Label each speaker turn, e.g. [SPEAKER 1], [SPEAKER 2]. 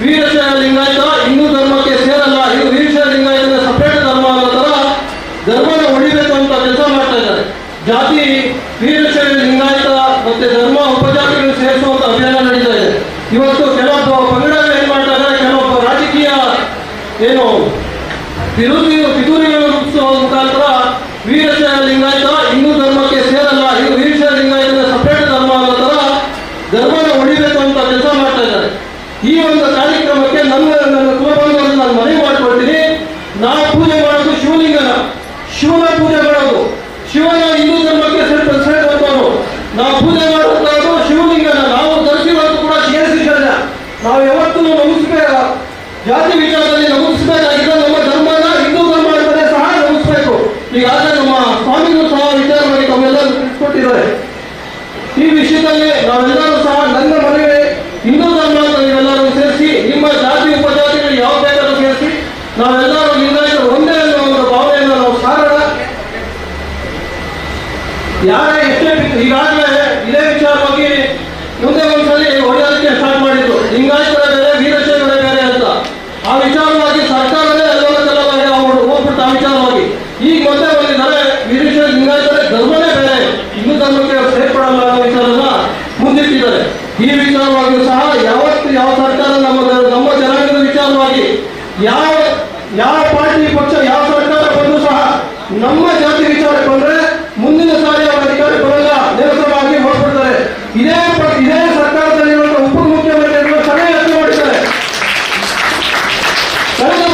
[SPEAKER 1] ವೀರಶೈವ ಲಿಂಗಾಯತ, ಹಿಂದೂ ಧರ್ಮಕ್ಕೆ ಸೇರಲ್ಲ, ಇದು ವೀರಶೈವ ಲಿಂಗಾಯತ ಸಪರೇಟ್ ಧರ್ಮ ಅನ್ನೋ ತರ ಧರ್ಮನ ಉಳಿಬೇಕು ಅಂತ ಕೆಲಸ ಮಾಡ್ತಾ ಇದ್ದಾರೆ. ಜಾತಿ ವೀರಶೈವ ಲಿಂಗಾಯತ ಮತ್ತೆ ಧರ್ಮ, ಉಪಜಾತಿಗಳು ಸೇರಿಸುವಂತ ಅಭಿಯಾನ ನಡೀತಾ ಇದೆ. ಇವತ್ತು ಕೆಲವೊಬ್ಬ ಪಂಗಡಗಳು ಏನ್ ಮಾಡ್ತಾ ಇದ್ದಾರೆ, ಕೆಲವೊಬ್ಬ ರಾಜಕೀಯ ಏನು ವಿರೋಧಿ ಪಿತೂರಿಗಳನ್ನು ರೂಪಿಸುವ ಮುಖಾಂತರ ವೀರಶೈವ ಲಿಂಗಾಯತ, ಹಿಂದೂ ಧರ್ಮಕ್ಕೆ ಸೇರಲ್ಲ, ಇದು ವೀರಶೈವ ಲಿಂಗಾಯತ ಸಪರೇಟ್ ಧರ್ಮ ಅನ್ನೋ ತರ ಧರ್ಮನ ಉಳಿಬೇಕು ಅಂತ ಕೆಲಸ ಮಾಡ್ತಾ ಇದ್ದಾರೆ. ಈ ಒಂದು ಶಿವನ ಪೂಜೆ ಮಾಡೋದು. ಶಿವನ ಹಿಂದೂ ಧರ್ಮಕ್ಕೆ ಸೇರ್ಕೊಂಡವರು ನಾವು ಪೂಜೆ ಮಾಡುವಂತಹದ್ದು ಶಿವಲಿಂಗನ. ನಾವು ಧರಿಸಿರೋದು ಕೂಡ ಸೇರಿಸಿದ್ದಲ್ಲ ನಾವು ಯಾವತ್ತೂ ನಮಿಸ್ಬೇಕ ಜಾತಿ ವಿಚಾರದಲ್ಲಿ ನಮಿಸ್ಬೇಕಾಗಿದ್ದ ನಮ್ಮ ಧರ್ಮನ ಹಿಂದೂ ಧರ್ಮ ಅಂತಲೇ ಸಹ ನಮಿಸ್ಬೇಕು. ಈಗಾಗಲೇ ನಮ್ಮ ಸ್ವಾಮಿಗಳು ಸಹ ವಿಚಾರವಾಗಿ ತಮ್ಮೆಲ್ಲರೂ ತಿಳಿಸ್ಕೊಟ್ಟಿದ್ದಾರೆ. ಈ ವಿಷಯದಲ್ಲಿ ನಾವೆಲ್ಲರೂ ಸಹ ನನ್ನ ಮನವಿ ಹಿಂದೂ ಧರ್ಮ ಅಂತ ನೀವೆಲ್ಲರೂ ಸೇರಿಸಿ ನಿಮ್ಮ ಜಾತಿ ಉಪಜಾತಿಗಳು ಯಾವ ಬೇಕಾದ್ರೂ ಸೇರಿಸಿ ನಾವೆಲ್ಲರೂ ಲಿಂಗಾಯತರು ಒಂದೇ ಅನ್ನೋ ಒಂದು ಭಾವನೆಯನ್ನು ನಾವು ಸಾರೋಣ ಯಾರೇ ಎಷ್ಟೇ ಈಗಾಗಲೇ ಇದೇ ವಿಚಾರವಾಗಿ ಮುಂದೆ ಒಂದ್ಸಲಿ ಹೊಡೆಯೋದಕ್ಕೆ ಸ್ಟಾರ್ಟ್ ಮಾಡಿದ್ರು. ಲಿಂಗಾಯತರ ಬೇರೆ ವೀರಶೈವರ ಬೇರೆ ಅಂತ. ಆ ವಿಚಾರವಾಗಿ ಸರ್ಕಾರವೇ ಅಲ್ಲೋಲ ಕಲ್ಲವಾಗಿ ಅವರು ಹೋಗ್ಬಿಟ್ಟು ಆ ವಿಚಾರವಾಗಿ. ಈಗ ಮತ್ತೆ ಬಂದಿದ್ದಾರೆ, ವೀರಶೈವ ಲಿಂಗಾಯತರ ಧರ್ಮನೇ ಬೇರೆ. ಹಿಂದೂ ಧರ್ಮಕ್ಕೆ ಸೇರ್ಪಡಲ್ಲ ಅನ್ನೋ ವಿಚಾರನ ಮುಂದಿಟ್ಟಿದ್ದಾರೆ. ಈ ವಿಚಾರವಾಗಿಯೂ ಸಹ ಯಾವತ್ತು ಯಾವ ಸರ್ಕಾರ ನಮ್ಮ ನಮ್ಮ ಜನಾಂಗದ ವಿಚಾರವಾಗಿ ಯಾವ ಯಾವ ಪಾರ್ಟಿ ಪಕ್ಷ, ಯಾವ ಸರ್ಕಾರ ಬಂದರೂ ಸಹ ನಮ್ಮ ಜಾತಿ